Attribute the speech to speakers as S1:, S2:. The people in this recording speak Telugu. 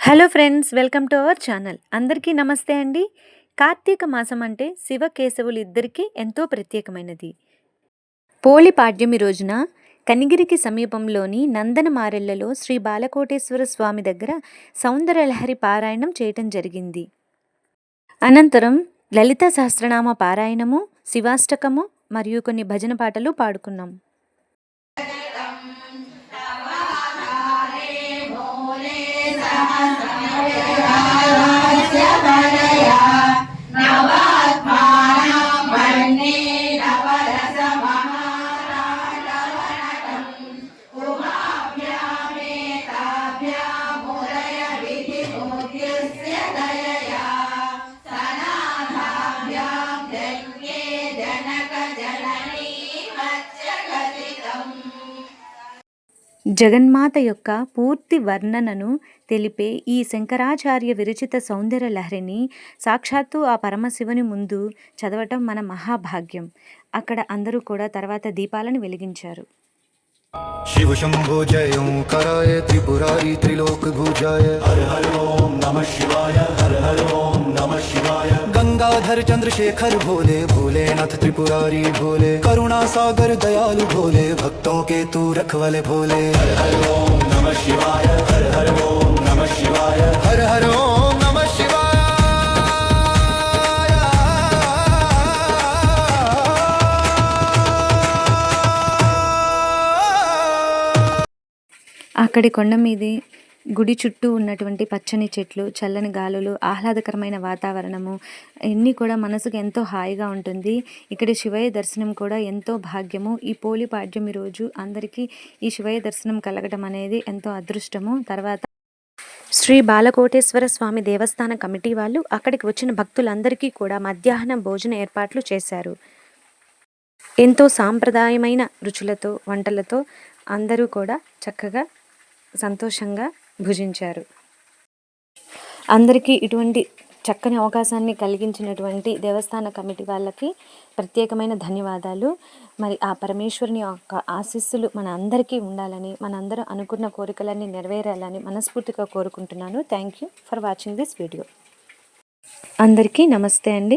S1: Hello friends welcome to our channel. అందరికీ నమస్తే అండి. కార్తీక మాసం అంటే శివ కేశవులు ఇద్దరికీ ఎంతో ప్రత్యేకమైనది. పోలి పాడ్యమి రోజున కనిగిరికి సమీపంలోని నందనమారెళ్ళలో శ్రీ బాలకోటేశ్వర స్వామి దగ్గర సౌందర్యలహరి పారాయణం చేయటం జరిగింది. అనంతరం లలిత సహస్రనామ పారాయణము శివాష్టకము మరియు కొన్ని భజన పాటలు పాడుకున్నాం. జగన్మాత యొక్క పూర్తి వర్ణనను తెలిపే ఈ శంకరాచార్య విరచిత సౌందర్య లహరిని సాక్షాత్తు ఆ పరమశివుని ముందు చదవటం మన మహాభాగ్యం. అక్కడ అందరూ కూడా తర్వాత దీపాలను వెలిగించారు.
S2: శివ శంభో జయం కరాయ త్రిపురారి హర హర ఓం నమ శివాయ హర హర ఓం నమ శివాయ. गंगाधर चंद्रशेखर भोले भोलेनाथ त्रिपुरारी भोले करुणा सागर दयालु भोले भक्तों के तू रखवाले भोले हर हर ओम नमः शिवाय हर हर ओम नमः शिवाय हर हर ओम नमः शिवाय
S1: అక్కడి కొండ మీది గుడి చుట్టూ ఉన్నటువంటి పచ్చని చెట్లు చల్లని గాలులు ఆహ్లాదకరమైన వాతావరణము ఇన్ని కూడా మనసుకు ఎంతో హాయిగా ఉంటుంది. ఇక్కడ శివయ్య దర్శనం కూడా ఎంతో భాగ్యము. ఈ పోలి పాడ్యమి రోజు అందరికీ ఈ శివయ్య దర్శనం కలగడం అనేది ఎంతో అదృష్టము. తర్వాత శ్రీ బాలకోటేశ్వర స్వామి దేవస్థాన కమిటీ వాళ్ళు అక్కడికి వచ్చిన భక్తులందరికీ కూడా మధ్యాహ్నం భోజన ఏర్పాట్లు చేశారు. ఎంతో సాంప్రదాయమైన రుచులతో వంటలతో అందరూ కూడా చక్కగా సంతోషంగా భుజించారు. అందరికీ ఇటువంటి చక్కని అవకాశాన్ని కలిగించినటువంటి దేవస్థాన కమిటీ వాళ్ళకి ప్రత్యేకమైన ధన్యవాదాలు. మరి ఆ పరమేశ్వరుని యొక్క ఆశీస్సులు మన అందరికీ ఉండాలని మనందరూ అనుకున్న కోరికలన్నీ నెరవేరాలని మనస్ఫూర్తిగా కోరుకుంటున్నాను. Thank you for watching this video అందరికీ నమస్తే అండి.